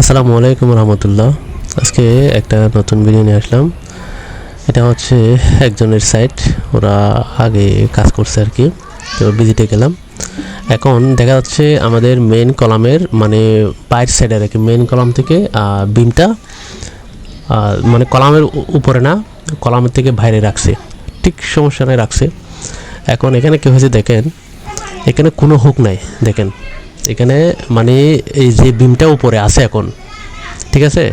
আসসালামু আলাইকুম রহমতুল্লাহ। আজকে একটা নতুন ভিডিও নিয়ে আসলাম। এটা হচ্ছে একজনের সাইট ওরা আগে কাজ করছে আর কি। তো ভিজিটে গেলাম। এখন দেখা যাচ্ছে আমাদের মেন কলামের মানে পায়ের সাইডে আর কি মেন কলাম থেকে বিমটা মানে কলামের উপরে না কলামের থেকে বাইরে রাখছে। ঠিক সমস্যা নাই, রাখছে। এখন এখানে কী হয়েছে দেখেন, এখানে কোনো হুক নাই, দেখেন। এখানে মানে এই যে বিমটা উপরে আছে এখন, ঠিক আছে?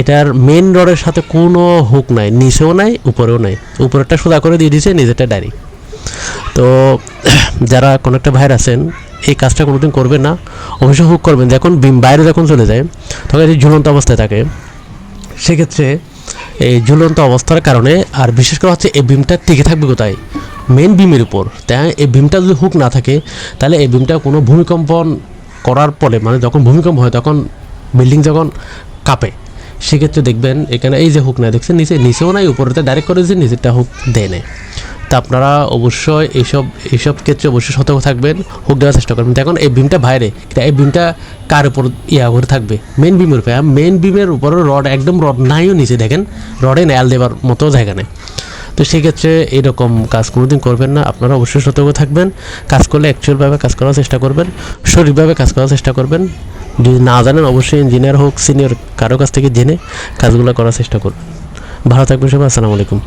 এটার মেন রডের সাথে কোনো হুক নাই, নিচেও নাই, উপরেও নাই। উপরেরটা সোজা করে দিয়ে দিয়েছে নিজেরটা ডাইরেক্ট তো যারা কোনো একটা ভাইয়ের আছেন, এই কাজটা কোনোদিন করবেন না। অবশ্যই হুক করবেন। যখন বিম বাইরে যখন চলে যায়, তখন এটি ঝুলন্ত অবস্থায় থাকে। সেক্ষেত্রে এই ঝুলন্ত অবস্থার কারণে, আর বিশেষ করে হচ্ছে এই বিমটা টিকে থাকবে কোথায়? মেন বিমের উপর। তাই এই বিমটা যদি হুক না থাকে, তাহলে এই বিমটা কোনো ভূমিকম্পন করার পরে মানে যখন ভূমিকম্প হয়, তখন বিল্ডিং যখন কাঁপে, সেক্ষেত্রে দেখবেন এখানে এই যে হুক না দেখছেন নিচে, নিচেও নাই উপরেতে ডাইরেক্ট করে যে নিচেরটা হুক দেয় নেয় তা আপনারা অবশ্যই এইসব এইসব ক্ষেত্রে অবশ্যই সতর্ক থাকবেন হুক দেওয়ার চেষ্টা করবেন। দেখুন, এই বিমটা বাইরে এই বিমটা কার উপর ইয়া করে থাকবে? মেন বিমের উপরে। মেন বিমের উপরে রড একদম রড নাইও নিচে, দেখেন রডে নেয়াল দেওয়ার মতো জায়গা নেই। তো সেক্ষেত্রে এরকম কাজ কোনোদিন করবেন না। আপনারা অবশ্যই সতর্ক থাকবেন। কাজ করলে অ্যাকচুয়ালভাবে কাজ করার চেষ্টা করবেন। সঠিকভাবে কাজ করার চেষ্টা করবেন। যদি না জানেন, অবশ্যই ইঞ্জিনিয়ার হোক সিনিয়র কারও কাছ থেকে জেনে কাজগুলো করার চেষ্টা করবেন। ভালো থাকবেন সবাই, আসসালামু আলাইকুম।